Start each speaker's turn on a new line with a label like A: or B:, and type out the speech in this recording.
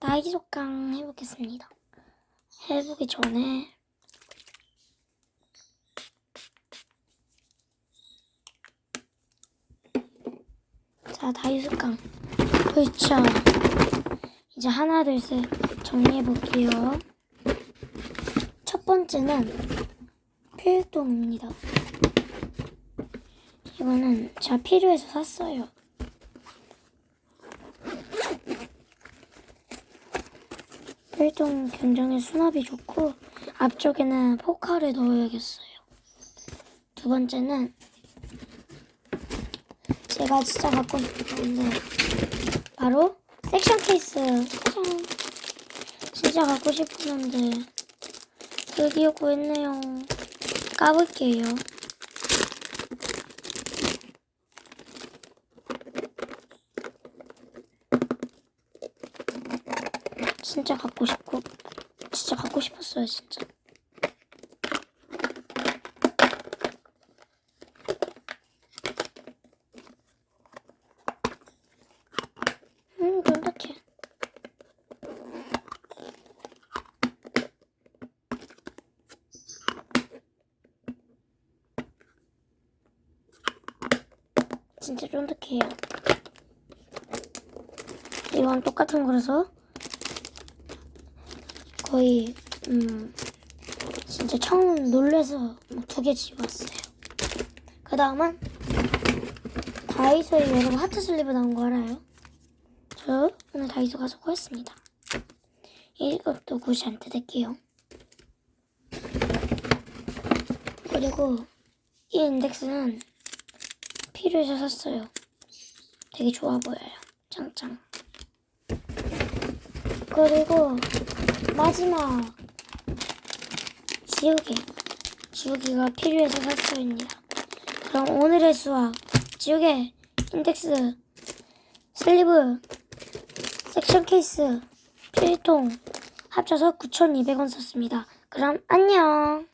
A: 나이 속강 해보겠습니다. 해보기 전에 자 나이 속강 그렇죠. 이제 하나 둘 셋 정리해 볼게요. 첫 번째는 필동입니다. 이거는 제가 필요해서 샀어요. 필동 굉장히 수납이 좋고 앞쪽에는 포카를 넣어야겠어요. 두 번째는 제가 진짜 갖고 싶은 건데 바로 섹션 케이스. 짠. 진짜 갖고 싶었는데 드디어 구했네요. 까볼게요. 진짜 갖고 싶고 진짜 갖고 싶었어요 진짜. 음 쫀득해. 진짜 쫀득해요. 이건 똑같은 거라서 거의 음 진짜 처음 놀래서 두 개 집어왔어요. 그 다음은 다이소에 여러분 하트 슬리브 나온 거 알아요? 저 오늘 다이소 가서 구했습니다. 이것도 굳이 안 뜯을게요. 그리고 이 인덱스는 필요해서 샀어요. 되게 좋아 보여요. 짱짱. 그리고 마지막 지우개 지우개가 필요해서 샀습니다 그럼 오늘의 수학 지우개 인덱스 슬리브 섹션 케이스 필통 합쳐서 9,200원 썼습니다. 그럼 안녕